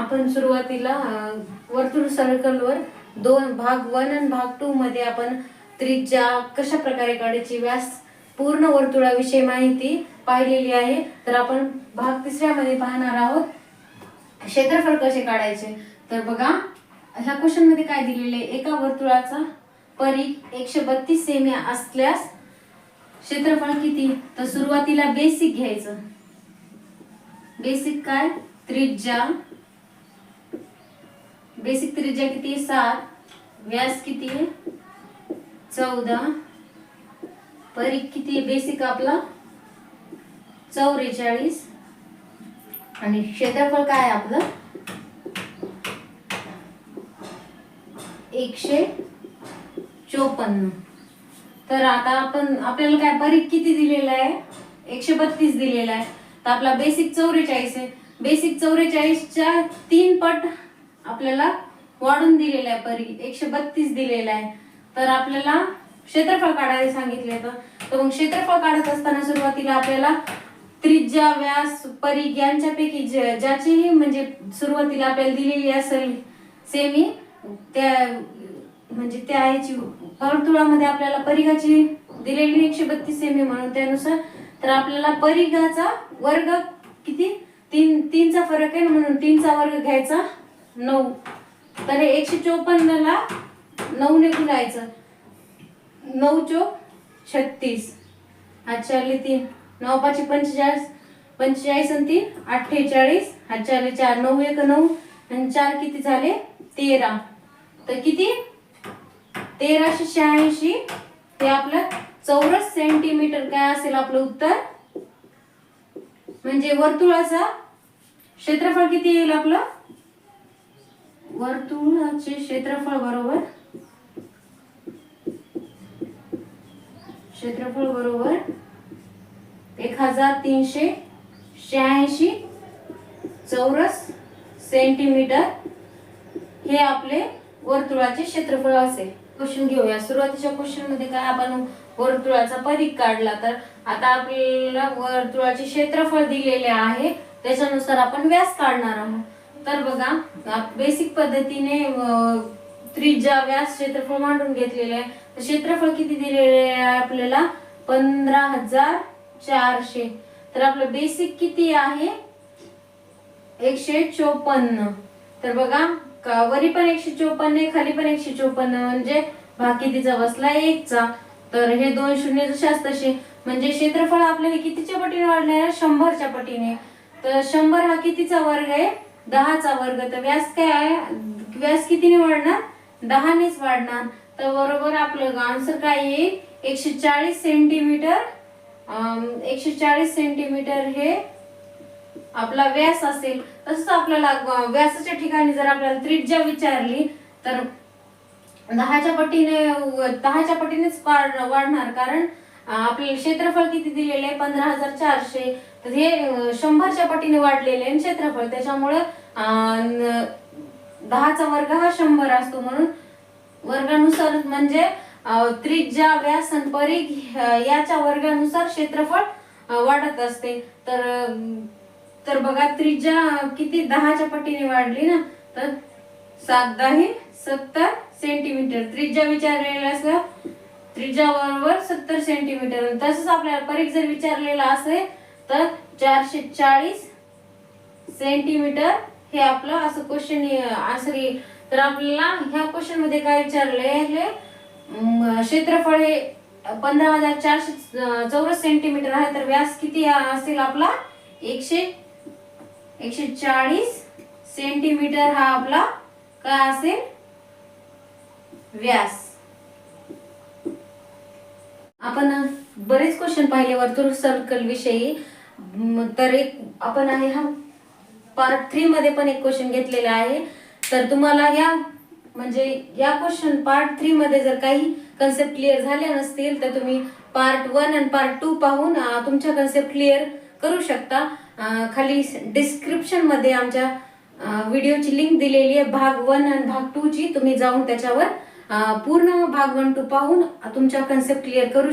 आपण सुरुवातीला वर्तुळ सर्कलवर दोन भाग वन आणि भाग टू मध्ये आपण त्रिज्या कशा प्रकारे काढायची व्यास पूर्ण वर्तुळाविषयी माहिती पाहिलेली आहे. तर आपण भाग तिसऱ्यामध्ये पाहणार आहोत क्षेत्रफळ कसे काढायचे? तर बघा ह्या क्वेश्चनमध्ये काय दिलेले आहे? एका वर्तुळाचा परी एकशे बत्तीस सेमी असल्यास क्षेत्रफळ किती? तर सुरुवातीला बेसिक घ्यायचं. बेसिक काय? त्रिज्या बेसिक त्रिज्या किती सात. व्यास किती आहे? चौदा. परीख किती बेसिक आपला चौवेचाळीस. आणि क्षेत्रफळ काय आहे आपलं? एकशे चोपन्न. तर आता आपण आपल्याला काय परीख किती दिलेला आहे? एकशे बत्तीस दिलेला आहे. तर आपला बेसिक चौवेचाळीस आहे. बेसिक चौवेचाळीसच्या तीन पट आपल्याला वाढून दिलेला आहे परी एकशे बत्तीस दिलेला आहे. तर आपल्याला क्षेत्रफळ काढायला सांगितले तर मग क्षेत्रफळ काढत असताना सुरुवातीला आपल्याला त्रिज्या व्यास परी यांच्यापैकी ज- ज्याचीही म्हणजे सुरुवातीला आपल्याला दिलेली असेल सेमी त्या म्हणजे त्या याची वर्तुळामध्ये आपल्याला परिघाची दिलेली एकशे बत्तीस सेमी म्हणून त्यानुसार तर आपल्याला परिघाचा वर्ग किती? तीन तीनचा फरक आहे ना म्हणून तीनचा वर्ग घ्यायचा. नऊ. तर हे एकशे चोपन्नला नऊने गुणायचं नऊ चोक छत्तीस. आजच्या आले तीन. नऊ पाचशे पंचेचाळीस. पंचेचाळीस आणि तीन अठ्ठेचाळीस. आजच्या चार नऊ एक नऊ. आणि चार किती झाले? तेरा. तर किती? तेराशे शहाऐंशी. हे आपलं चौरस सेंटीमीटर काय असेल आपलं उत्तर? म्हणजे वर्तुळाचा क्षेत्रफळ किती येईल आपलं? वर्तुळाचे क्षेत्रफळ बरोबर? क्षेत्रफळ बरोबर एक हजार तीनशे शहाऐंशी चौरस सेंटीमीटर हे आपले वर्तुळाचे क्षेत्रफळ असेल. क्वेश्चन घेऊया. सुरुवातीच्या क्वेश्चनमध्ये काय आपण वर्तुळाचा परीख काढला तर? आता आपल्याला वर्तुळाचे क्षेत्रफळ दिलेले आहे. त्याच्यानुसार आपण व्यास काढणार आहोत. तर बघा बेसिक पद्धतीने त्रिज्या व्यास क्षेत्रफळ मांडून घेतलेले आहे. तर क्षेत्रफळ किती दिलेले आहे आपल्याला? पंधरा हजार चारशे. तर आपलं बेसिक किती आहे? एकशे चोपन्न. तर बघा वरी पण एकशे चोपन्न आहे खाली पण एकशे चोपन्न म्हणजे भाग कितीचा बसला एकचा. तर हे दोन शून्य जशाच तसे म्हणजे क्षेत्रफळ आपलं हे कितीच्या पटीने वाढले शंभरच्या पटीने. तर शंभर हा कितीचा वर्ग आहे? दहाचा वर्ग. तर व्यास काय आहे? व्यास कितीने वाढणार? दहानेच वाढणार. तर बरोबर आपलं आन्सर काय येईल? एकशे चाळीस सेंटीमीटर एकशे चाळीस सेंटीमीटर हे आपला व्यास असेल. तसंच आपल्याला व्यासाच्या ठिकाणी जर आपल्याला त्रिज्या विचारली तर दहाच्या पटीने दहाच्या पटीनेच वाढणार. कारण आपले क्षेत्रफळ किती दिलेले आहे? पंधरा हजार चारशे. हे शंभरच्या पटीने वाढलेले आहे क्षेत्रफळ. त्याच्यामुळं दहाचा वर्ग हा शंभर असतो म्हणून वर्गानुसार म्हणजे त्रिज्या व्यास आणि परिघ याच्या वर्गानुसार क्षेत्रफळ वाढत असते. तर तर बघा त्रिज्या किती दहाच्या पटीने वाढली ना तर सात दहा सत्तर सेंटीमीटर. त्रिज्या विचारलेला असलं त्रिज्या बरोबर सत्तर सेंटीमीटर. तसंच आपल्याला परीख जर विचारलेला असेल तर चारशे चाळीस सेंटीमीटर हे आपलं असं क्वेश्चन आन्सर येईल तर आपल्याला ह्या क्वेश्चनमध्ये काय विचारलंय हे क्षेत्रफळ हे पंधरा हजार चारशे चौरस सेंटीमीटर आहे. तर व्यास किती असेल आपला? एकशे एकशे चाळीस सेंटीमीटर हा आपला काय असेल? व्यास. आपण बरेच क्वेश्चन पाहिले वर्तुळ सर्कल विषयी. तर एक आपण आहे हा पार्ट थ्री मध्ये पण एक क्वेश्चन घेतलेला आहे. तर तुम्हाला या म्हणजे या क्वेश्चन पार्ट थ्री मध्ये जर काही कन्सेप्ट क्लिअर झाल्या नसतील तर तुम्ही पार्ट वन आणि पार्ट टू पाहून तुमच्या कन्सेप्ट क्लिअर करू शकता. खाली डिस्क्रिप्शनमध्ये आमच्या व्हिडिओची लिंक दिलेली आहे. भाग वन आणि भाग टू ची. तुम्ही जाऊन त्याच्यावर पूर्ण भाग वन टू पाहून तुमच्या कन्सेप्ट क्लिअर करू